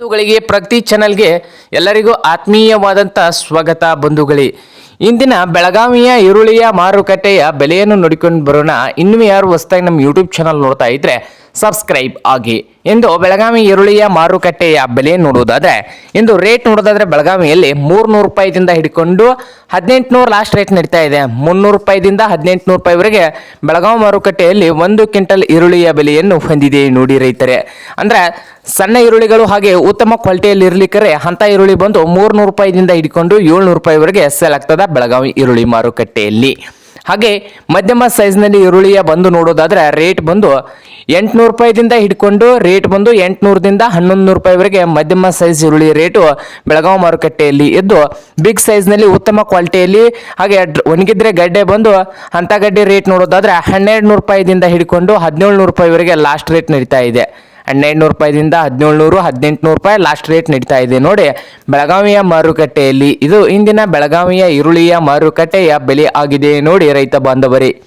ಬಂಧುಗಳಿಗೆ, ಪ್ರತಿ ಚಾನೆಲ್ಗೆ ಎಲ್ಲರಿಗೂ ಆತ್ಮೀಯವಾದಂಥ ಸ್ವಾಗತ ಬಂಧುಗಳೇ. ಇಂದಿನ ಬೆಳಗಾವಿಯ ಈರುಳ್ಳಿಯ ಮಾರುಕಟ್ಟೆಯ ಬೆಲೆಯನ್ನು ನೋಡಿಕೊಂಡು ಬರೋಣ. ಇನ್ನೂ ಯಾರು ಹೊಸ್ದಾಗಿ ನಮ್ಮ ಯೂಟ್ಯೂಬ್ ಚಾನಲ್ ನೋಡ್ತಾ ಇದ್ರೆ ಸಬ್ಸ್ಕ್ರೈಬ್ ಆಗಿ. ಇಂದು ಬೆಳಗಾವಿ ಈರುಳ್ಳಿಯ ಮಾರುಕಟ್ಟೆಯ ಬೆಲೆ ನೋಡುವುದಾದ್ರೆ, ಇಂದು ರೇಟ್ ನೋಡೋದಾದ್ರೆ ಬೆಳಗಾವಿಯಲ್ಲಿ ಮೂರ್ನೂರು ರೂಪಾಯಿದಿಂದ ಹಿಡ್ಕೊಂಡು ಹದಿನೆಂಟುನೂರು ಲಾಸ್ಟ್ ರೇಟ್ ನಡೀತಾ ಇದೆ. ಮುನ್ನೂರು ರೂಪಾಯಿದಿಂದ ಹದಿನೆಂಟುನೂರು ರೂಪಾಯಿವರೆಗೆ ಬೆಳಗಾವಿ ಮಾರುಕಟ್ಟೆಯಲ್ಲಿ ಒಂದು ಕ್ವಿಂಟಲ್ ಈರುಳ್ಳಿಯ ಬೆಲೆಯನ್ನು ಹೊಂದಿದೆ ನೋಡಿ ರೈತರೆ. ಅಂದ್ರೆ ಸಣ್ಣ ಈರುಳ್ಳಿಗಳು ಹಾಗೆ ಉತ್ತಮ ಕ್ವಾಲಿಟಿಯಲ್ಲಿ ಇರಲಿಕ್ಕರೆ ಅಂಥ ಈರುಳ್ಳಿ ಬಂದು ಮೂರ್ನೂರು ರೂಪಾಯಿದಿಂದ ಹಿಡ್ಕೊಂಡು ಏಳ್ನೂರು ರೂಪಾಯಿವರೆಗೆ ಸೇಲ್ ಆಗ್ತದೆ ಬೆಳಗಾವಿ ಈರುಳ್ಳಿ ಮಾರುಕಟ್ಟೆಯಲ್ಲಿ. ಹಾಗೆ ಮಧ್ಯಮ ಸೈಜ್ನಲ್ಲಿ ಈರುಳ್ಳಿಯ ಬಂದು ನೋಡೋದಾದ್ರೆ ರೇಟ್ ಬಂದು ಎಂಟುನೂರು ರೂಪಾಯಿದಿಂದ ಹಿಡ್ಕೊಂಡು ರೇಟ್ ಬಂದು ಎಂಟುನೂರದಿಂದ ಹನ್ನೊಂದು ನೂರು ರೂಪಾಯಿವರೆಗೆ ಮಧ್ಯಮ ಸೈಜ್ ಈರುಳ್ಳಿ ರೇಟು ಬೆಳಗಾವಿ ಮಾರುಕಟ್ಟೆಯಲ್ಲಿ ಇದ್ದು, ಬಿಗ್ ಸೈಜ್ನಲ್ಲಿ ಉತ್ತಮ ಕ್ವಾಲಿಟಿಯಲ್ಲಿ ಹಾಗೆ ಒಣಗಿದ್ರೆ ಗಡ್ಡೆ ಬಂದು ಅಂಥ ಗಡ್ಡೆ ರೇಟ್ ನೋಡೋದಾದರೆ ಹನ್ನೆರಡು ನೂರು ರೂಪಾಯಿದಿಂದ ಹಿಡ್ಕೊಂಡು ಹದಿನೇಳು ನೂರು ರೂಪಾಯಿವರೆಗೆ ಲಾಸ್ಟ್ ರೇಟ್ ನಡೀತಾ ಇದೆ. ಹನ್ನೆರಡು ನೂರು ರೂಪಾಯಿದಿಂದ ಹದಿನೇಳು ನೂರು ಹದಿನೆಂಟು ರೂಪಾಯಿ ಲಾಸ್ಟ್ ರೇಟ್ ನಡೀತಾ ಇದೆ. ನೋಡಿ, ಬೆಳಗಾವಿಯ ಮಾರುಕಟ್ಟೆಯಲ್ಲಿ ಇದು ಇಂದಿನ ಬೆಳಗಾವಿಯ ಈರುಳ್ಳಿಯ ಮಾರುಕಟ್ಟೆಯ ಬೆಲೆ ಆಗಿದೆ. ನೋಡಿ, ರೈತ ಬಾಂಧವರೇ.